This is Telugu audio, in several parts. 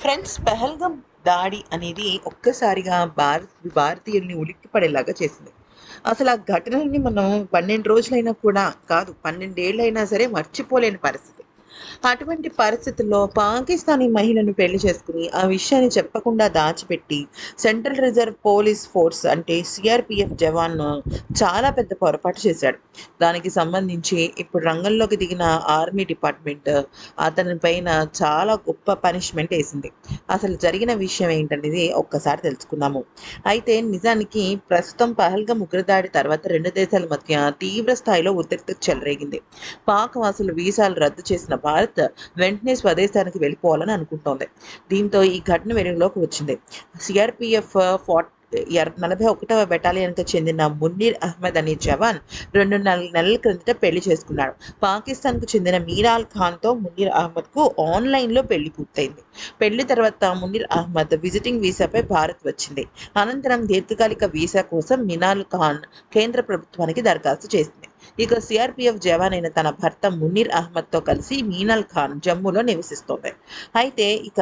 ఫ్రెండ్స్ పెహల్గం దాడి అనేది ఒక్కసారిగా భారత్ భారతీయుల్ని ఉలిక్కిపడేలాగా చేసింది. అసలు ఆ ఘటనని మనం పన్నెండు రోజులైనా కూడా కాదు పన్నెండేళ్ళైనా సరే మర్చిపోలేని పరిస్థితి. అటువంటి పరిస్థితుల్లో పాకిస్తానీ మహిళను పెళ్ళి చేసుకుని ఆ విషయాన్ని చెప్పకుండా దాచిపెట్టి సెంట్రల్ రిజర్వ్ పోలీస్ ఫోర్స్ అంటే సిఆర్పిఎఫ్ జవాన్ చాలా పెద్ద పొరపాటు చేశాడు. దానికి సంబంధించి ఇప్పుడు రంగంలోకి దిగిన ఆర్మీ డిపార్ట్మెంట్ అతని పైన చాలా గొప్ప పనిష్మెంట్ వేసింది. అసలు జరిగిన విషయం ఏంటనేది ఒక్కసారి తెలుసుకుందాము. అయితే నిజానికి ప్రస్తుతం పహల్గం ఉగ్రదాడి తర్వాత రెండు దేశాల మధ్య తీవ్ర స్థాయిలో ఉద్రిక్త చెలరేగింది. పాక్ వాసులు వీసాలు రద్దు చేసిన భారత్ వెంటనే స్వదేశానికి వెళ్ళిపోవాలని అనుకుంటోంది. దీంతో ఈ ఘటన వెలుగులోకి వచ్చింది. సిఆర్పిఎఫ్ uh, ఫార్ట్ నలభై ఒకటవ బెటాలియన్కి చెందిన మున్నీర్ అహ్మద్ అనే జవాన్ రెండు నెలల క్రిందట పెళ్ళి చేసుకున్నాడు. పాకిస్తాన్కు చెందిన మీరాల్ ఖాన్తో మున్నీర్ అహ్మద్కు ఆన్లైన్లో పెళ్ళి పూర్తయింది. పెళ్ళి తర్వాత మున్నీర్ అహ్మద్ విజిటింగ్ వీసాపై భారత్ వచ్చింది. అనంతరం దీర్ఘకాలిక వీసా కోసం మినాల్ ఖాన్ కేంద్ర ప్రభుత్వానికి దరఖాస్తు చేసింది. ఇక సిఆర్పిఎఫ్ జవాన్ అయిన తన భర్త మున్నీర్ అహ్మద్తో కలిసి మీనల్ ఖాన్ జమ్మూలో నివసిస్తోంది. అయితే ఇక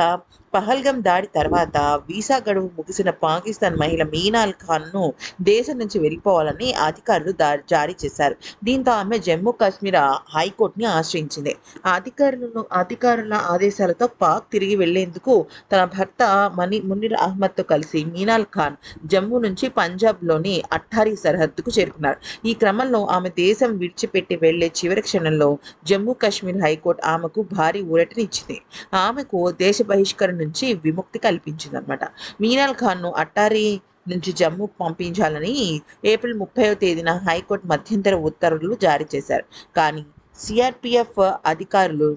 పహల్గం దాడి తర్వాత వీసా గడువు ముగిసిన పాకిస్తాన్ మహిళ మీనాల్ ఖాన్ను దేశం నుంచి వెళ్ళిపోవాలని అధికారులు జారీ చేశారు. దీంతో ఆమె జమ్మూ కాశ్మీర్ హైకోర్టుని ఆశ్రయించింది. అధికారులను అధికారుల ఆదేశాలతో పాక్ తిరిగి వెళ్ళేందుకు తన భర్త మనీ మునీర్ అహ్మద్తో కలిసి మీనాల్ ఖాన్ జమ్మూ నుంచి పంజాబ్లోని అట్టారీ సరిహద్దుకు చేరుకున్నారు. ఈ క్రమంలో ఆమె దేశం విడిచిపెట్టి వెళ్ళే చివరి క్షణంలో జమ్మూ కాశ్మీర్ హైకోర్టు ఆమెకు భారీ ఊరటనిచ్చింది ఆమెకు దేశ బహిష్కరణ నుంచి విముక్తి కల్పించిందనమాట మీనాల్ ఖాన్ను అట్టారీ నుంచి జమ్మూ పంపించాలని ఏప్రిల్ ముప్పైవ తేదీన హైకోర్టు మధ్యంతర ఉత్తర్వులు జారీ చేశారు. కానీ సిఆర్పిఎఫ్ అధికారులు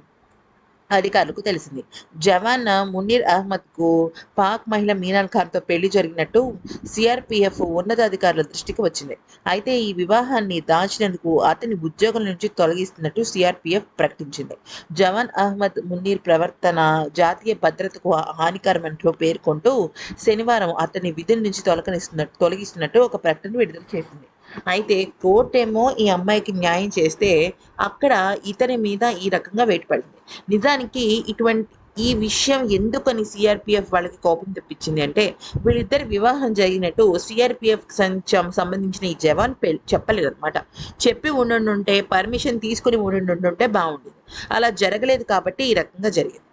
అధికారులకు తెలిసింది. జవాన్ మునీర్ అహ్మద్కు పాక్ మహిళ మీనాల్ ఖాన్తో పెళ్ళి జరిగినట్టు సిఆర్పిఎఫ్ ఉన్నతాధికారుల దృష్టికి వచ్చింది. అయితే ఈ వివాహాన్ని దాచినందుకు అతని ఉద్యోగం నుంచి తొలగిస్తున్నట్టు సిఆర్పిఎఫ్ ప్రకటించింది. జవాన్ అహ్మద్ మున్నీర్ ప్రవర్తన జాతీయ భద్రతకు హానికరమంటూ పేర్కొంటూ శనివారం అతని విధుల నుంచి తొలగనిస్తున్నట్టు తొలగిస్తున్నట్టు ఒక ప్రకటన విడుదల చేసింది. అయితే కోర్టు ఏమో ఈ అమ్మాయికి న్యాయం చేస్తే అక్కడ ఇతని మీద ఈ రకంగా వేటుపడింది. నిజానికి ఇటువంటి ఈ విషయం ఎందుకని సిఆర్పిఎఫ్ వాళ్ళకి కోపం తెప్పించింది అంటే వీళ్ళిద్దరి వివాహం జరిగినట్టు సిఆర్పిఎఫ్ సంబంధించిన ఈ జవాన్ చెప్పలేదు అనమాట చెప్పి ఉండుంటే పర్మిషన్ తీసుకుని ఉండుంటే బాగుండేది. అలా జరగలేదు కాబట్టి ఈ రకంగా జరిగింది.